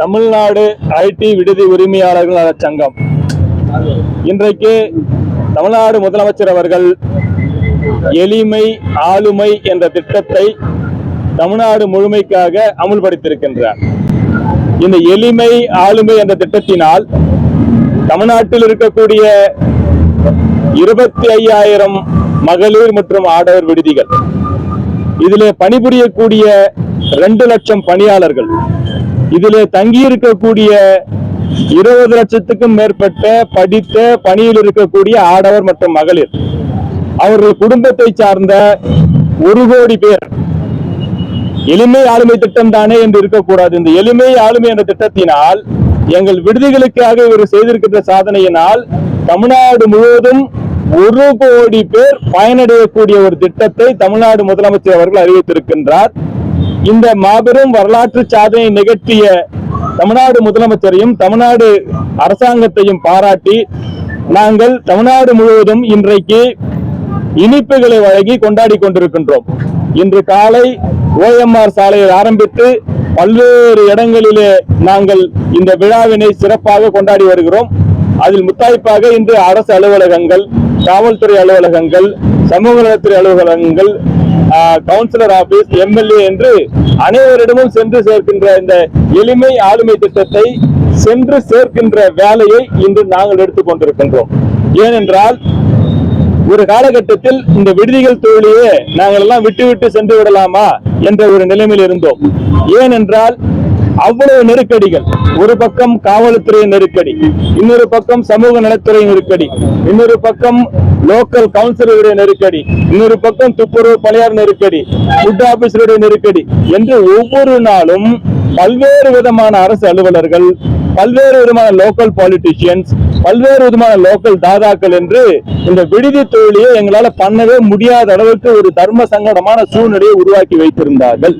Tamil Nadu ID விடுதி உரிமையாளர்கள் நலச் சங்கம். இன்றைக்கு தமிழ்நாடு முதலமைச்சர் அவர்கள் எளிமை ஆளுமை என்ற திட்டத்தை தமிழ்நாடு முழுமைக்காக அமுல்படுத்தியிருக்கின்றார். இந்த எளிமை ஆளுமை என்ற திட்டத்தினால் தமிழ்நாட்டில் இருக்கக்கூடிய இருபத்தி ஐயாயிரம் மகளிர் மற்றும் ஆடவர் விடுதிகள் இதிலே பணிபுரியக்கூடிய ரெண்டு லட்சம் பணியாளர்கள் இதிலே தங்கியிருக்கக்கூடிய இருபது லட்சத்துக்கும் மேற்பட்ட படித்த பணியில் இருக்கக்கூடிய ஆடவர் மற்றும் மகளிர். அவர்கள் குடும்பத்தை சார்ந்த ஒரு கோடி பேர். எளிமை ஆளுமை திட்டம் தானே என்று இருக்கக்கூடாது. இந்த எளிமை ஆளுமை என்ற திட்டத்தினால் எங்கள் விடுதிகளுக்காக இவர் செய்திருக்கின்ற சாதனையினால் தமிழ்நாடு முழுவதும் ஒரு கோடி பேர் பயனடையக்கூடிய ஒரு திட்டத்தை தமிழ்நாடு முதலமைச்சர் அவர்கள் அறிவித்திருக்கின்றார். இந்த மாபெரும் வரலாற்று சாதனை நிகழ்த்திய தமிழ்நாடு முதலமைச்சரையும் தமிழ்நாடு அரசாங்கத்தையும் பாராட்டி நாங்கள் தமிழ்நாடு முழுவதும் இன்றைக்கு இனிப்புகளை வழங்கி கொண்டாடி கொண்டிருக்கின்றோம். இன்று காலை ஓஎம்ஆர் சாலையில் ஆரம்பித்து பல்வேறு இடங்களிலே நாங்கள் இந்த விழாவினை சிறப்பாக கொண்டாடி வருகிறோம். அதில் முத்தாய்ப்பாக இன்று அரசு அலுவலகங்கள் காவல்துறை அலுவலகங்கள் சமூக நலத்துறை அலுவலகங்கள் கவுன்சிலர் ஆபீஸ் எம்எல்ஏ என்று அனைவரிடமும் சென்று சேர்க்கின்ற இந்த எளிமை ஆளுமை திட்டத்தை சென்று சேர்க்கின்ற வேலையை இன்று நாங்கள் எடுத்துக்கொண்டிருக்கின்றோம் ஏனென்றால் ஒரு காலகட்டத்தில் இந்த விடுதிகள் தொழிலையே நாங்கள் எல்லாம் விட்டு விட்டு சென்று விடலாமா என்ற ஒரு நிலைமையில் இருந்தோம். ஏனென்றால் அவ்வளவு நெருக்கடிகள். ஒரு பக்கம் காவல்துறை நெருக்கடி இன்னொரு பக்கம் சமூக நலத்துறை நெருக்கடி இன்னொரு பக்கம் லோக்கல் கவுன்சிலருடைய நெருக்கடி இன்னொரு பக்கம் துப்புரவு பணியார் நெருக்கடி ஃபுட் ஆபீசருடைய நெருக்கடி என்று ஒவ்வொரு நாளும் பல்வேறு விதமான அரசு அலுவலர்கள் பல்வேறு விதமான லோக்கல் பாலிட்டிஷியன்ஸ் பல்வேறு விதமான லோக்கல் தாதாக்கள் என்று இந்த விடுதி தொழிலையே எங்களால பண்ணவே முடியாத அளவுக்கு ஒரு தர்ம சங்கடமான சூழ்நிலையை உருவாக்கி வைத்திருந்தார்கள்.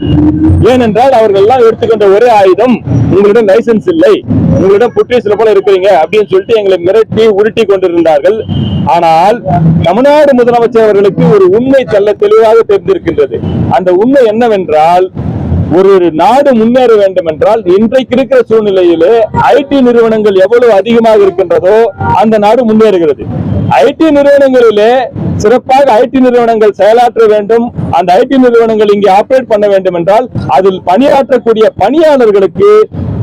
ஏனென்றால் அவர்கள் எல்லாம் எடுத்துக்கின்ற ஒரே ஆயுதம் உங்களிடம் லைசென்ஸ் இல்லை உங்களிடம் புற்றீஸ்ல போல இருக்கிறீங்க அப்படின்னு சொல்லிட்டு எங்களை மிரட்டி உருட்டி கொண்டிருந்தார்கள். ஆனால் தமிழ்நாடு முதலமைச்சர் அவர்களுக்கு ஒரு உண்மை தெல்ல தெளிவாக தெரிந்திருக்கின்றது. அந்த உண்மை என்னவென்றால் ஒரு நாடு முன்னேற வேண்டும் என்றால் இன்றைக்கு இருக்கிற சூழ்நிலையிலே ஐடி நிறுவனங்கள் எவ்வளவு அதிகமாக இருக்கின்றதோ அந்த நாடு முன்னேறுகிறது. ஐடி நிறுவனங்களிலே சிறப்பாக ஐடி நிறுவனங்கள் செயலாற்ற வேண்டும். அந்த ஐடி நிறுவனங்கள் இங்கே ஆபரேட் பண்ண வேண்டும் என்றால் அதில் பணியாற்றக்கூடிய பணியாளர்களுக்கு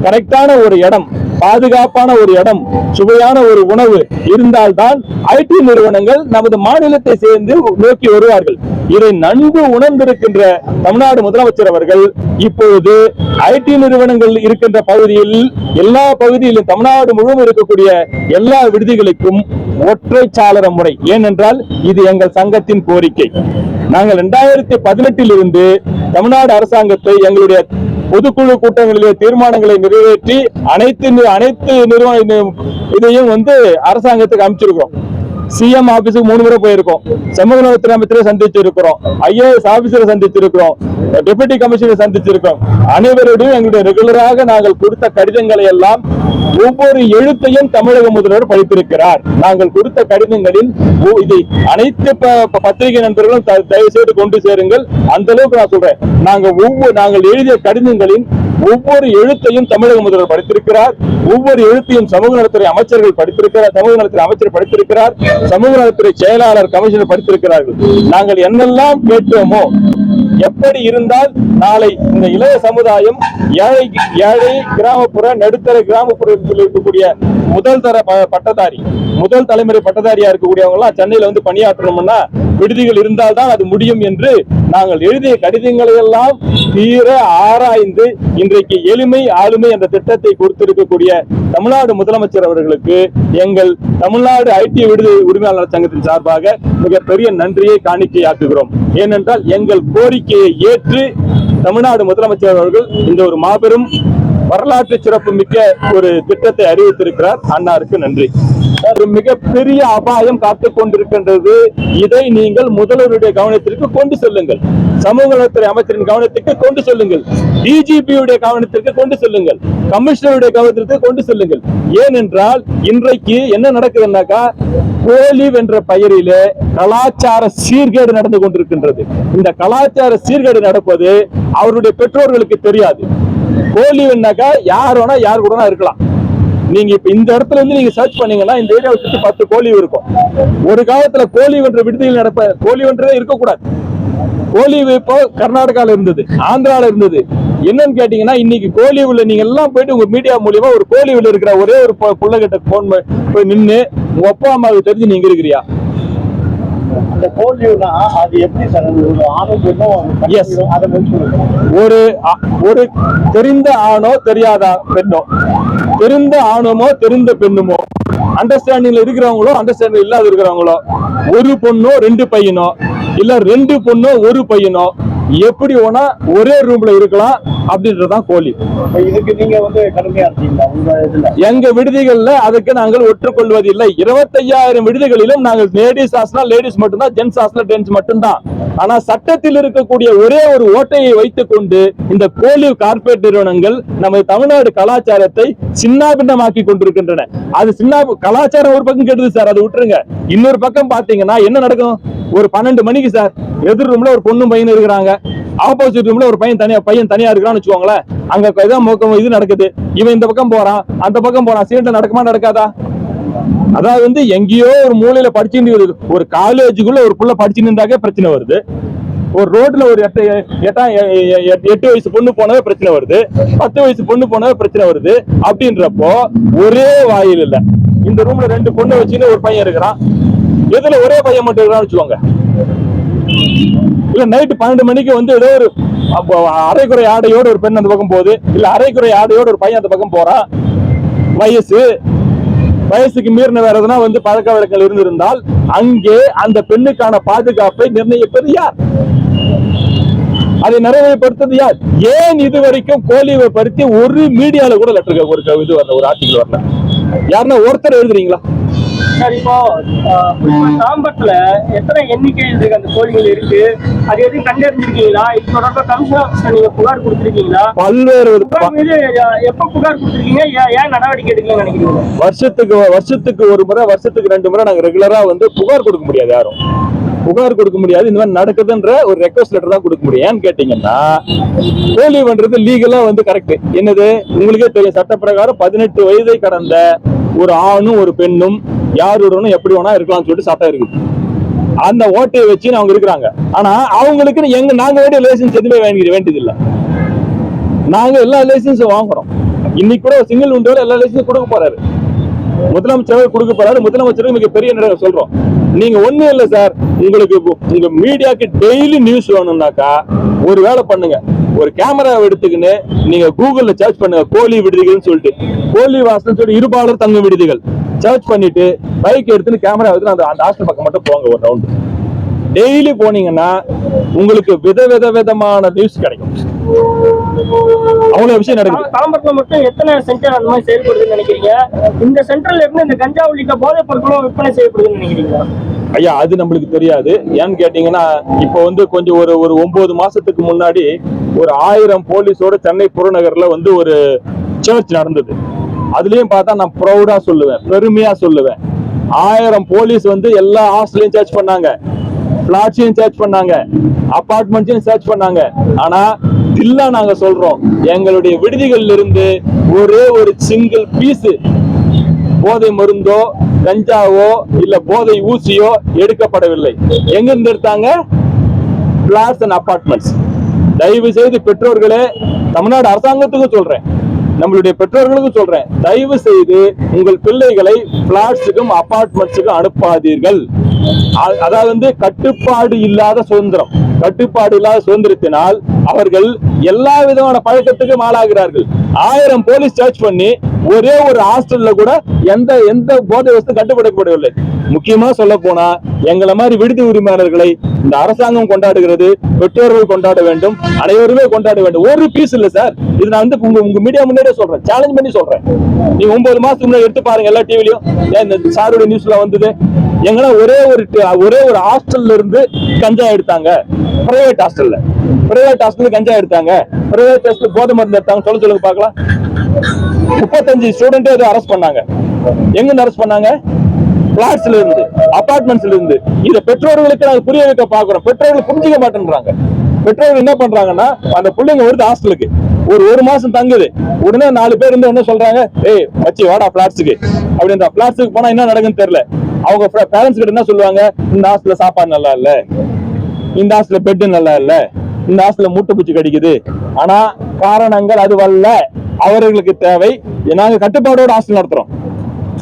கரெக்டான ஒரு இடம் பாதுகாப்பான ஒரு இடம் சுவையான ஒரு உணவு இருந்தால்தான் ஐடி நிறுவனங்கள் நமது மாநிலத்தை சேர்ந்து நோக்கி வருவார்கள். இதை நன்கு உணர்ந்திருக்கின்ற தமிழ்நாடு முதலமைச்சர் அவர்கள் இப்பொழுது ஐடி நிறுவனங்கள் இருக்கின்ற பகுதியில் எல்லா பகுதியிலும் தமிழ்நாடு முழுவதும் இருக்கக்கூடிய எல்லா விடுதிகளுக்கும் ஒற்றை சாளர முறை. ஏனென்றால் இது எங்கள் சங்கத்தின் கோரிக்கை. நாங்கள் இரண்டாயிரத்தி பதினெட்டில் இருந்து தமிழ்நாடு அரசாங்கத்தை எங்களுடைய பொதுக்குழு கூட்டங்களிலே தீர்மானங்களை நிறைவேற்றி அனைத்து அனைத்து நிறுவன இதையும் வந்து அரசாங்கத்துக்கு அமைச்சிருக்கிறோம். சிஎம் ஆபீஸுக்கு மூணு முறை போயிருக்கோம். சமூக நலத்துறை அமைச்சரை சந்திச்சிருக்கிறோம். ஐஏஎஸ் ஆபீசரை சந்திச்சிருக்கிறோம். டெபுட்டி கமிஷனர் சந்திச்சிருக்கிறோம். அனைவருடையும் எங்களுடைய ரெகுலராக நாங்கள் கொடுத்த கடிதங்களை எல்லாம் ஒவ்வொரு எழுத்தையும் தமிழக முதல்வர் படித்திருக்கிறார். நாங்கள் கொடுத்த கடிதங்களில் ஒ- இதை அனைத்து பத்திரிகை நண்பர்களும் தயவு செய்து கொண்டு சேருங்கள். அந்த அளவுக்கு நான் சொல்றேன். நாங்கள் ஒவ்வொரு நாங்கள் எழுதிய கடிதங்களின் ஒவ்வொரு எழுத்தையும் தமிழக முதல்வர் படித்திருக்கிறார். ஒவ்வொரு எழுத்தையும் சமூக நலத்துறை அமைச்சர்கள் படித்திருக்கிறார். சமூக நலத்துறை அமைச்சர் படித்திருக்கிறார். சமூக நலத்துறை செயலாளர் கமிஷனர் படித்திருக்கிறார்கள். நாங்கள் என்னெல்லாம் கேட்டோமோ எப்படி இருந்தால் நாளை இந்த இளைய சமுதாயம் ஏழை ஏழை கிராமப்புற நடுத்தர கிராமப்புறத்தில் இருக்கக்கூடிய முதல் தர ப- பட்டதாரி முதல் தலைமுறை பட்டதாரியா இருக்கக்கூடியவங்க எல்லாம் சென்னையில வந்து பணியாற்றணும்னா விடுதிகள் இருந்தால்தான் அது முடியும் என்று நாங்கள் எழுதிய கடிதங்களை எல்லாம் தீர ஆராய்ந்து இன்றைக்கு எளிமை ஆளுமை என்ற திட்டத்தை கொடுத்திருக்கக்கூடிய தமிழ்நாடு முதலமைச்சர் அவர்களுக்கு எங்கள் தமிழ்நாடு ஐடி விடுதலை உரிமையாளர் சங்கத்தின் சார்பாக மிகப்பெரிய நன்றியை காணிக்கையாக்குகிறோம். ஏனென்றால் எங்கள் கோரிக்கையை ஏற்று தமிழ்நாடு முதலமைச்சர் அவர்கள் இந்த ஒரு மாபெரும் வரலாற்று சிறப்பு மிக்க ஒரு திட்டத்தை அறிவித்திருக்கிறார். அன்னாருக்கு நன்றி. ஒரு மிகப்பெரிய அபாயம் காத்து கொண்டிருக்கின்றது. இதை நீங்கள் முதல்வருடைய கவனத்திற்கு கொண்டு செல்லுங்கள். சமூக நலத்துறை அமைச்சரின் கவனத்திற்கு கொண்டு செல்லுங்கள். டிஜிபியுடைய கவனத்திற்கு கொண்டு செல்லுங்கள். கமிஷனருடைய கவனத்திற்கு கொண்டு செல்லுங்கள். ஏனென்றால் இன்றைக்கு என்ன நடக்குதுன்னாக்கா கோலி என்ற பெயரிலே கலாச்சார சீர்கேடு நடந்து கொண்டிருக்கின்றது. இந்த கலாச்சார சீர்கேடு நடப்பது அவருடைய பெற்றோர்களுக்கு தெரியாது. கோலிவுனாக்கா யார் வேணா யார் கூட இருக்கலாம். நீங்க இப்ப இந்த இடத்துல இருந்து நீங்க சர்ச் பண்ணீங்கன்னா இந்த ஏரியாவை சுத்தி பத்து கோலிவு இருக்கும். ஒரு காலத்துல கோலிவுன்ற விடுதியில் நடப்ப கோலிவுன்றதே இருக்கக்கூடாது. கோலிவு இப்போ கர்நாடகால இருந்தது ஆந்திரால இருந்தது. என்னன்னு கேட்டீங்கன்னா இன்னைக்கு கோலிவுல நீங்க எல்லாம் போயிட்டு உங்க மீடியா மூலியமா ஒரு கோலிவுல இருக்கிற ஒரே ஒரு பிள்ளைகிட்ட போன் போய் நின்னு உங்க அப்பா அம்மாவுக்கு தெரிஞ்சு நீங்க இருக்கிறியா? அந்த போலியோனா அது எப்படி சார் ஒரு ஆணும் பெண்ணும். அதை ஒரு ஒரு தெரிந்த ஆணோ தெரியாத பெண்ணோ? தெரிந்த ஆணுமோ தெரிந்த பெண்ணுமோ? அண்டர்ஸ்டாண்டிங்ல இருக்கிறவங்களோ அண்டர்ஸ்டாண்டிங் இல்லாத இருக்கிறவங்களோ? ஒரு பொண்ணோ ரெண்டு பையனோ? இல்ல ரெண்டு பொண்ணோ ஒரு பையனோ? எப்படி வேணா ஒரே ரூம்ல இருக்கலாம். அப்படின்றதுதான் கோலி இப்ப இதுக்கு நீங்க வந்து கடுமையா இருக்கீங்களா? எங்க விடுதிகள்ல அதுக்கு நாங்கள் ஒற்றுக்கொள்வதில்லை. இருபத்தையாயிரம் விடுதிகளிலும் நாங்கள் லேடிஸ் ஹாஸ்டல் லேடிஸ் மட்டும்தான் ஜென்ஸ் ஹாஸ்டல் ஜென்ஸ் மட்டும்தான். ஆனா சட்டத்தில் இருக்கக்கூடிய ஒரே ஒரு ஓட்டையை வைத்துக் கொண்டு இந்த கோலி கார்ப்பரேட் நிறுவனங்கள் நமது தமிழ்நாடு கலாச்சாரத்தை சின்னாபின்னமாக்கி கொண்டிருக்கின்றன. அது சின்ன கலாச்சாரம் ஒரு பக்கம் கெடுது சார் அதை விட்டுருங்க. இன்னொரு பக்கம் பாத்தீங்கன்னா என்ன நடக்கும்? ஒரு பன்னெண்டு மணிக்கு சார் எதிர் ரூம்ல ஒரு பொண்ணும் பையனும் இருக்கிறாங்க. ஆப்போசிட் ரூம்ல ஒரு பையன் தனியா பையன் தனியா இருக்கிறான்னு வச்சுக்கோங்களேன். அங்க இதான் மோக்கம் இது நடக்குது. இவன் இந்த பக்கம் போறான். அந்த பக்கம் போறான். சீன்ல நடக்குமா நடக்காதா? அதாவது வந்து எங்கேயோ ஒரு மூலையில படிச்சுட்டு ஒரு- ஒரு காலேஜுக்குள்ள ஒரு புள்ள படிச்சுட்டு இருந்தாக்கே பிரச்சனை வருது. ஒரு ரோட்ல ஒரு எட்டு எட்டா எட்டு வயசு பொண்ணு போனவே பிரச்சனை வருது. பத்து வயசு பொண்ணு போனவே பிரச்சனை வருது. அப்படின்றப்போ ஒரே வாயில் இல்ல. இந்த ரூம்ல ரெண்டு பொண்ணு வச்சுன்னு ஒரு பையன் இருக்கிறான். எதுல ஒரே பையன் மட்டும் இருக்கிறான்னு வச்சுக்கோங்க. இல்ல நைட்டு பன்னெண்டு மணிக்கு வந்து ஏதோ ஒரு அரைக்குறை ஆடையோட ஒரு பெண் அந்த பக்கம் போகுது. இல்ல அரைக்குறை ஆடையோட ஒரு பையன் அந்த பக்கம் போறான் வயசு வயசுக்கு மீறின வேற எதனா வந்து பழக்க வழக்கங்கள் இருந்திருந்தால் அங்கே அந்த பெண்ணுக்கான பாதுகாப்பை நிர்ணயிப்பது யார்? அதை நிறைவேற்படுத்தது யார்? ஏன் இது வரைக்கும் கோலிவை பருத்தி ஒரு மீடியால கூட லெட்டர் ஒரு இது வரல ஒரு ஆர்டிகல் வரல? யாருன்னா ஒருத்தர் எழுதுறீங்களா? சார் இப்போ தாம்பரத்துல எத்தனை எண்ணிக்கை இருக்கு? அந்த கோழிகள் இருக்கு. அது எதுவும் கண்டறிஞ்சிருக்கீங்களா? இது தொடர்பா கமிஷன் ஆஃபீஸ்ல நீங்க புகார் கொடுத்திருக்கீங்களா? பல்வேறு மீது எப்ப புகார் கொடுத்திருக்கீங்க? ஏன் நடவடிக்கை எடுக்கலன்னு நினைக்கிறீங்க? வருஷத்துக்கு வருஷத்துக்கு ஒரு முறை வருஷத்துக்கு ரெண்டு முறை நாங்க ரெகுலரா வந்து புகார் கொடுக்க முடியாது யாரும். புகார் கொடுக்க முடியாது. இந்த மாதிரி நடக்குதுன்ற ஒரு ரெக்வஸ்ட் லெட்டர் தான் கொடுக்க முடியும். ஏன்னு கேட்டீங்கன்னா கோலி பண்றது லீகலா வந்து கரெக்ட் என்னது? உங்களுக்கே தெரியும். சட்ட பிரகாரம் பதினெட்டு வயதை கடந்த ஒரு ஆணும் ஒரு பெண்ணும் யாருடனும் எப்படி வேணா இருக்கலாம்னு சொல்லிட்டு சட்டம் இருக்குது. அந்த ஓட்டையை வச்சு அவங்க இருக்கிறாங்க. ஆனா அவங்களுக்கு எங்க நாங்க வேண்டிய லைசன்ஸ் எதுவுமே வேண்டிய வேண்டியது இல்ல நாங்க எல்லா லைசன்ஸும் வாங்குறோம். இன்னைக்கு கூட சிங்கிள் விண்டோல எல்லா லைசன்ஸும் கொடுக்க போறாரு. முதலமைச்சர் கொடுக்க போறாரு. முதலமைச்சருக்கு மிக பெரிய நிறைய சொல்றோம். நீங்க ஒண்ணும் இல்ல சார் உங்களுக்கு இப்போ உங்க மீடியாக்கு டெய்லி நியூஸ் வேணும்னாக்கா ஒரு வேலை பண்ணுங்க. ஒரு கேமரா எடுத்துக்கின்னு நீங்க கூகுள்ல சர்ச் பண்ணுங்க. கோழி விடுதிகள்னு சொல்லிட்டு. கோழி வாசல் சொல்லி இருபாலர் தங்கும் விடுதிகள். சர்ச் பண்ணிட்டு பைக் எடுத்துன்னு கேமரா எடுத்துன்னு அந்த அந்த ஹாஸ்டல் பக்கம் மட்டும் போங்க ஒரு ரவுண்டு டெய்லி போனீங்கன்னா உங்களுக்கு வித வித விதமான நியூஸ் கிடைக்கும். அவ்வளவு விஷயம் நடக்குது. தாம்பரத்துல மட்டும் எத்தனை சென்டர் அந்த மாதிரி செயல்படுதுன்னு நினைக்கிறீங்க? இந்த சென்டர்ல இருந்து இந்த கஞ்சா உள்ளிட்ட போதைப் பொருட்களும் விற்பனை செய்யப்படுதுன்னு நினைக்கிறீங்களா? ஐயா அது நம்மளுக்கு தெரியாது. ஏன்னு கேட்டீங்கன்னா இப்போ வந்து கொஞ்சம் ஒரு ஒரு ஒன்பது மாசத்துக்கு முன்னாடி ஒரு ஆயிரம் போலீஸோட சென்னை புறநகர்ல வந்து ஒரு சர்ச் நடந்தது. அதுலயும் பார்த்தா நான் ப்ரௌடா சொல்லுவேன் பெருமையா சொல்லுவேன். ஆயிரம் போலீஸ் வந்து எல்லா ஹாஸ்டலையும் சர்ச் பண்ணாங்க. பிளாட்ஸையும் சர்ச் பண்ணாங்க. அபார்ட்மெண்ட்ஸையும் சர்ச் பண்ணாங்க. ஆனா தில்லா நாங்க சொல்றோம் எங்களுடைய விடுதிகள்ல இருந்து ஒரே ஒரு சிங்கிள் பீஸ் போதை மருந்தோ கஞ்சாவோ இல்ல போதை ஊசியோ எடுக்கப்படவில்லை. எங்க இருந்து எடுத்தாங்க? பிளாட்ஸ் அண்ட் அபார்ட்மெண்ட்ஸ் தயவு செய்து பெற்றோர்களே தமிழ்நாடு அரசாங்கத்துக்கும் சொல்றேன். நம்மளுடைய பெற்றோர்களுக்கும் சொல்றேன். தயவு செய்து உங்கள் பிள்ளைகளை பிளாட்ஸுக்கும் அபார்ட்மெண்ட்ஸுக்கும் அனுப்பாதீர்கள். அதாவது வந்து கட்டுப்பாடு இல்லாத சுதந்திரம். கட்டுப்பாடு இல்லாத சுதந்திரத்தினால் அவர்கள் எல்லா விதமான பழக்கத்துக்கும் ஆளாகிறார்கள். ஆயிரம் போலீஸ் சர்ச் பண்ணி ஒரே ஒரு ஹாஸ்டல்ல கூட எந்த எந்த போதை வசதி கட்டுப்படுத்தப்படவில்லை. முக்கியமா சொல்ல போனா எங்களை மாதிரி விடுதி உரிமையாளர்களை இந்த அரசாங்கம் கொண்டாடுகிறது பெற்றோர்கள் கொண்டாட வேண்டும் அனைவருமே கொண்டாட வேண்டும். ஒரு பீஸ் இல்ல சார் இது நான் வந்து உங்க உங்க மீடியா முன்னாடியே சொல்றேன். சேலஞ்ச் பண்ணி சொல்றேன். நீங்க ஒன்பது மாசத்துக்கு முன்னாடி எடுத்து பாருங்க எல்லா டிவிலையும் ஏன் இந்த சாருடைய நியூஸ்ல வந்தது? எங்கன்னா ஒரே ஒரு ஒரே ஒரு ஹாஸ்டல்ல இருந்து கஞ்சா எடுத்தாங்க. பிரைவேட் ஹாஸ்டல்ல பிரைவேட் ஹாஸ்டல்ல கஞ்சா எடுத்தாங்க. பிரைவேட் ஹாஸ்டல் போதை மருந்து எடுத்தாங்க சொல்ல சொல்லுங்க பார்க்கலாம். முப்பத்தஞ்சு ஸ்டூடெண்ட் ஏதோ அரெஸ்ட் பண்ணாங்க. எங்க அரெஸ்ட் பண்ணாங்க? பிளாட்ஸ்ல இருந்து அபார்ட்மெண்ட்ஸ்ல இருந்து. இத பெற்றோர்களுக்கு நாங்க புரிய வைக்க பாக்குறோம் பெற்றோர்கள் புரிஞ்சுக்க மாட்டேன்றாங்க. பெற்றோர் என்ன பண்றாங்கன்னா அந்த பிள்ளைங்க வருது ஹாஸ்டலுக்கு ஒரு ஒரு மாசம் தங்குது. உடனே நாலு பேர் இருந்து ஒன்னும் சொல்றாங்க ஏய் மச்சி வாடா பிளாட்ஸுக்கு அப்படின்ற பிளாட்ஸுக்கு போனா என்ன நடக்குன்னு தெரியல. அவங்க பேரண்ட்ஸ் கிட்ட என்ன சொல்லுவாங்க இந்த ஹாஸ்டல்ல சாப்பாடு நல்லா இல்ல. இந்த ஹாஸ்டல்ல பெட் நல்லா இல்ல. இந்த ஹாஸ்டல்ல மூட்டை பூச்சி கடிக்குது. ஆனா காரணங்கள் அது வல்ல அவர்களுக்கு தேவை. நாங்க கட்டுப்பாடோட ஹாஸ்டல் நடத்துறோம்.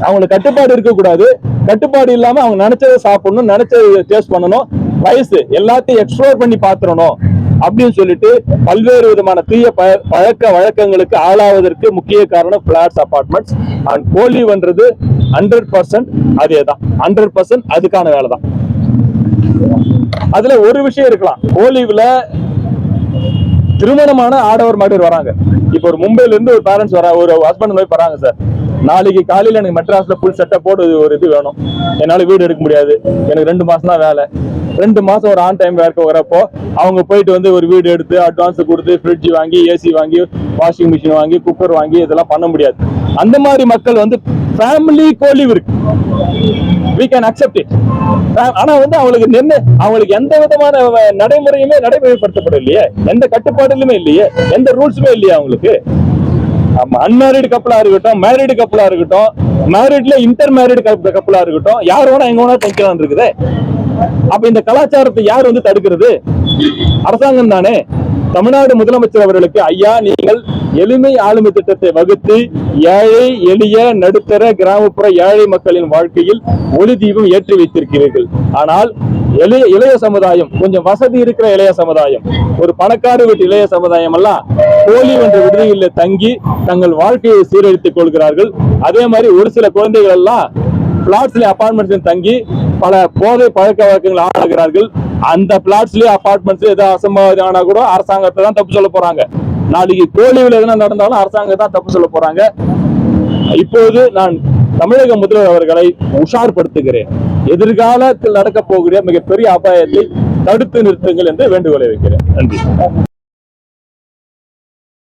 அவங்களுக்கு கட்டுப்பாடு இருக்கக்கூடாது. கட்டுப்பாடு இல்லாம அவங்க நினைச்சதை சாப்பிடணும் நினைச்சதை டேஸ்ட் பண்ணணும். வயசு எல்லாத்தையும் எக்ஸ்ப்ளோர் பண்ணி பார்த்துடணும் அப்படின்னு சொல்லிட்டு பல்வேறு விதமான தீய பழ- பழக்க வழக்கங்களுக்கு ஆளாவதற்கு முக்கிய காரணம் பிளாட்ஸ் அபார்ட்மெண்ட்ஸ் அண்ட் கோலிவ்ன்றது ஹண்ட்ரட் பர்சன்ட் அதே தான் ஹண்ட்ரட் பர்சன்ட் அதுக்கான வேலை தான் அதுல ஒரு விஷயம் இருக்கலாம். கோலிவ்ல திருமணமான ஆடவர் மாடவர் வராங்க. இப்போ ஒரு மும்பைல இருந்து ஒரு பேரண்ட்ஸ் வர ஒரு ஹஸ்பண்ட் போய் வராங்க சார் நாளைக்கு காலையில எனக்கு மெட்ராஸ்ல ஃபுல் செட்டப் போட்டு ஒரு இது வேணும். என்னால வீடு எடுக்க முடியாது. எனக்கு ரெண்டு மாசம் தான் வேலை. ரெண்டு மாசம் ஒரு ஆன் டைம் வேர்க்க வரப்போ அவங்க போயிட்டு வந்து ஒரு வீடு எடுத்து அட்வான்ஸ் கொடுத்து ஃப்ரிட்ஜ் வாங்கி ஏசி வாங்கி வாஷிங் மிஷின் வாங்கி குக்கர் வாங்கி இதெல்லாம் பண்ண முடியாது. அந்த மாதிரி மக்கள் வந்து ஃபேமிலி கோலிவ் இருக்கு. வி கேன் அக்செப்ட் இட் ஆனா வந்து அவங்களுக்கு நின்று அவங்களுக்கு எந்த விதமான நடைமுறையுமே நடைமுறைப்படுத்தப்படலையே எந்த கட்டுப்பாடுலுமே இல்லையே. எந்த ரூல்ஸுமே இல்லையே அவங்களுக்கு. அன்மேரிடு கப்பலா இருக்கட்டும் மேரிடு கப்பலா இருக்கட்டும் மேரிட்ல இன்டர் மேரிடு கப்பலா இருக்கட்டும் யார் வேணா எங்க வேணா தங்கிக்கலாம் இருக்குதே அப்ப இந்த கலாச்சாரத்தை யார் வந்து தடுக்கிறது? அரசாங்கம் தானே. தமிழ்நாடு முதலமைச்சர் அவர்களுக்கு ஐயா நீங்கள் எளிமை ஆளுமை திட்டத்தை வகுத்து ஏழை எளிய நடுத்தர கிராமப்புற ஏழை மக்களின் வாழ்க்கையில் ஒளி தீபம் ஏற்றி வைத்திருக்கிறீர்கள். ஆனால் இளைய இளைய சமுதாயம் கொஞ்சம் வசதி இருக்கிற இளைய சமுதாயம் ஒரு பணக்கார வீட்டு இளைய சமுதாயம் எல்லாம் போலி என்ற விடுதிகளில் தங்கி தங்கள் வாழ்க்கையை சீரழித்துக் கொள்கிறார்கள். அதே மாதிரி ஒரு சில குழந்தைகள் எல்லாம் பிளாட்ஸ்ல அபார்ட்மெண்ட்ஸ் தங்கி பல போதை பழக்க வழக்கங்கள் ஆளாகிறார்கள். அந்த பிளாட்ஸ்லயே அபார்ட்மெண்ட்ஸ் ஏதாவது அசம்பாவிதம் ஆனா கூட அரசாங்கத்தை தான் தப்பு சொல்ல போறாங்க. நாளைக்கு கோழிவில் எதனா நடந்தாலும் அரசாங்கம் தான் தப்பு சொல்ல போறாங்க. இப்போது நான் தமிழக முதல்வர் அவர்களை உஷார்படுத்துகிறேன். எதிர்காலத்தில் நடக்க போகிற மிகப்பெரிய அபாயத்தை தடுத்து நிறுத்துங்கள் என்று வேண்டுகோளை வைக்கிறேன். நன்றி.